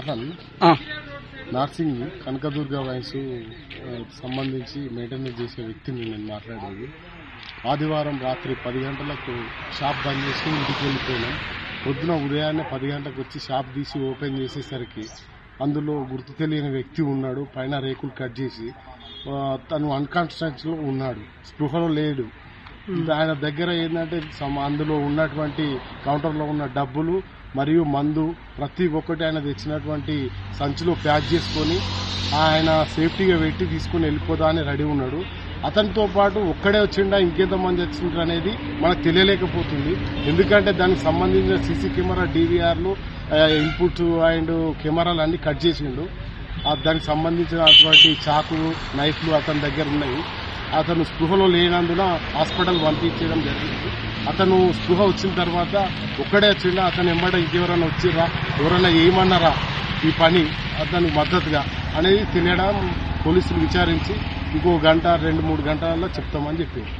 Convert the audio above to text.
ఆ, నార్సింగ్ కనకదుర్గ వయసు సంబంధించి మెయింటెనెన్స్ చేసే వ్యక్తిని నేను మాట్లాడేది. ఆదివారం రాత్రి పది గంటలకు షాప్ బంద్ చేసి ఇంటికి వెళ్ళిపోయినాం. పొద్దున ఉదయాన్నే పది గంటలకు వచ్చి షాప్ తీసి ఓపెన్ చేసేసరికి అందులో గుర్తు తెలియని వ్యక్తి ఉన్నాడు. పైన రేకులు కట్ చేసి తను అన్కాన్స్టెన్స్లో ఉన్నాడు. స్పృహలో లేడు. ఆయన దగ్గర ఏంటంటే అందులో ఉన్నటువంటి కౌంటర్లో ఉన్న డబ్బులు మరియు మందు ప్రతి ఒక్కటి ఆయన తెచ్చినటువంటి సంచిలో ప్యాక్ చేసుకొని ఆయన సేఫ్టీగా పెట్టి తీసుకుని వెళ్ళిపోదా అని రెడీ ఉన్నాడు. అతనితో పాటు ఒక్కడే వచ్చిండా ఇంకెంతమంది వచ్చిండ్రు అనేది మనకు తెలియలేకపోతుంది. ఎందుకంటే దానికి సంబంధించిన సీసీ కెమెరా డీవీఆర్లు ఇన్పుట్ అండ్ కెమెరాలు అన్ని కట్ చేసిండు. దానికి సంబంధించినటువంటి చాకులు నైఫ్లు అతని దగ్గర ఉన్నాయి. అతను స్పృహలో లేనందున హాస్పిటల్ పంపించడం జరిగింది. అతను స్పృహ వచ్చిన తర్వాత ఒక్కడే వచ్చిండా అతను ఎంబడ ఎవరైనా వచ్చిర్రా ఎవరైనా ఏమన్నారా ఈ పని అతనికి మద్దతుగా అనేది తెలియడం పోలీసులు విచారించి ఇంకో గంట రెండు మూడు గంటలలో చెప్తామని చెప్పారు.